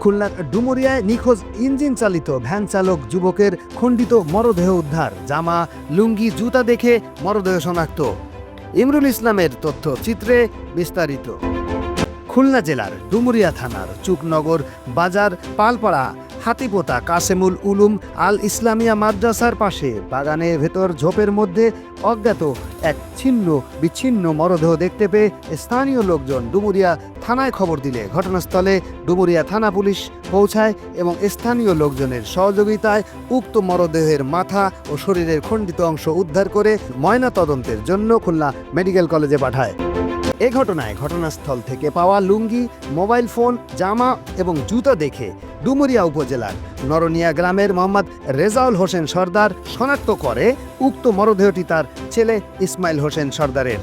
খুলনার ডুমুরিয়ায় নিখোঁজ ইঞ্জিন চালিত ভ্যান চালক যুবকের খণ্ডিত মরদেহ উদ্ধার। জামা, লুঙ্গি, জুতা দেখে মরদেহ শনাক্ত। ইমরুল ইসলামের তথ্য চিত্রে বিস্তারিত। খুলনা জেলার ডুমুরিয়া থানার চুকনগর বাজার, পালপাড়া হাতিপোতা কাসেমুল উলুম আল ইসলামিয়া মাদ্রাসার পাশে বাগানের ভেতর ঝোপের মধ্যে অজ্ঞাত এক ছিন্ন, বিচ্ছিন্ন মরদেহ দেখতে পেয়ে স্থানীয় লোকজন ডুমুরিয়া থানায় খবর দিলে। ঘটনাস্থলে ডুমুরিয়া থানা পুলিশ পৌঁছায় এবং স্থানীয় লোকজনের সহযোগিতায় উক্ত মরদেহের মাথা ও শরীরের খণ্ডিত অংশ উদ্ধার করে ময়না তদন্তের জন্য খুলনা মেডিকেল কলেজে পাঠায়। এ ঘটনায় ঘটনাস্থল থেকে পাওয়া লুঙ্গি, মোবাইল ফোন, জামা এবং জুতা দেখে ডুমুরিয়া উপজেলার নরনিয়া গ্রামের মোহাম্মদ রেজাউল হোসেন সর্দার শনাক্ত করে উক্ত মরদেহটি তার ছেলে ইসমাইল হোসেন সর্দারের।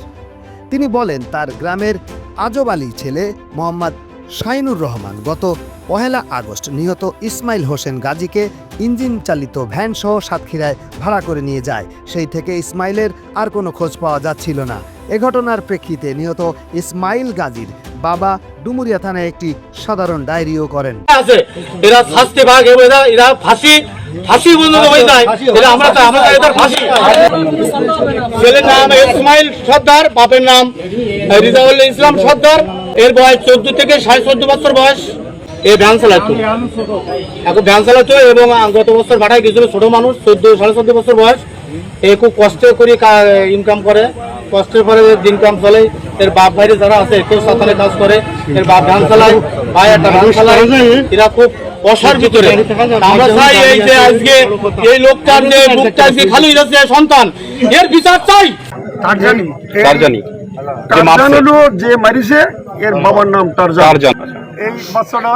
তিনি বলেন, তার গ্রামের আজব ছেলে মোহাম্মদ শাইনুর রহমান গত পহেলা আগস্ট নিহত ইসমাইল হোসেন গাজীকে ইঞ্জিন চালিত ভ্যান সহ সাতক্ষীরায় ভাড়া করে নিয়ে যায়। সেই থেকে ইসমাইলের আর কোনো খোঁজ পাওয়া যাচ্ছিল না। এ ঘটনার প্রেক্ষিতে নিহত ইসমাইল গাজীর বাবা ডুমুরিয়া থানায় একটি সাধারণ ডায়েরিও করেন। এরা শাস্তি ভাগ এরা এরা ফাঁসি ফাঁসি বন্ধ হয়ে যায় এরা আমরা আমরা এদের ফাঁসি। ছেলের নাম ইসমাইল সর্দার বাপের নাম রিজাউল ইসলাম সর্দার। এর বয়স চোদ্দ থেকে সাড়ে চোদ্দ বছর বয়স। এ ভ্যান চালাতো এখন ভ্যান চালাতো এবং গত বছর ভাড়ায় গেছিল ছোট মানুষ চোদ্দ সাড়ে চোদ্দ বছর বয়স। এ খুব কষ্ট করে ইনকাম করে। কষ্টের পরে ইনকাম চলে। এর বাপ ভাইরে যারা আছে কেউ সাঁতারে কাজ করে। এর বাপ ধান চালায় ভাই একটা ধান চালায়। এরা খুব অসার ভিতরে। আমরা চাই এই যে আজকে এই লোকটার যে মুখটা খালি যাচ্ছে সন্তান। এর বিচার চাই। টারজানি যে হলো যে মারিছে এর বাবার নাম টারজান এই বাচ্চাটা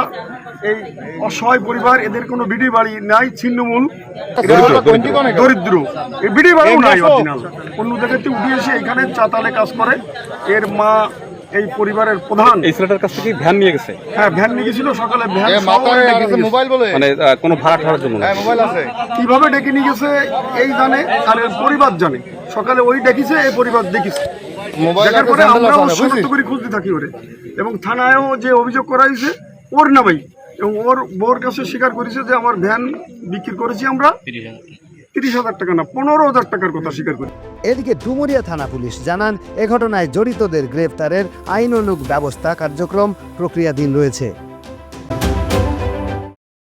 এই অসহায় পরিবার এদের কোনো বিডি বাড়ি নাই ছিন্নমূল। দরিদ্র এই বিডি বাড়িও নাই অন্য জায়গাতে উঠে এসে এখানে চাতালে কাজ করে। এর মা এই পরিবারের প্রধান। এই ছেলেটার কাছ থেকে ভ্যান নিয়ে গেছে। হ্যাঁ ভ্যান নিয়ে গেছিল সকালে ভ্যান নিয়ে গেছে। মানে কোনো ভাড়া ঠাড়ার জন্য না। কীভাবে ডেকে নিয়ে গেছে এই জানে আর এর পরিবার জানে। সকালে ওই ডেকেছে এই পরিবার দেখিছে। দেখার পরে আমরাও শনাক্ত করে খুঁজতে থাকি ওরে। এবং থানায়ও যে অভিযোগ করা হয়েছে ওর নামেই। এবং ওর বোর কাছে স্বীকার করেছে যে আমার ভ্যান বিক্রি করেছি আমরা তিরিশ হাজার টাকা না পনেরো হাজার টাকার কথা স্বীকার করি এদিকে ডুমুরিয়া থানা পুলিশ জানান এ ঘটনায় জড়িতদের গ্রেফতারের আইনানুগ ব্যবস্থা কার্যক্রম প্রক্রিয়াধীন রয়েছে।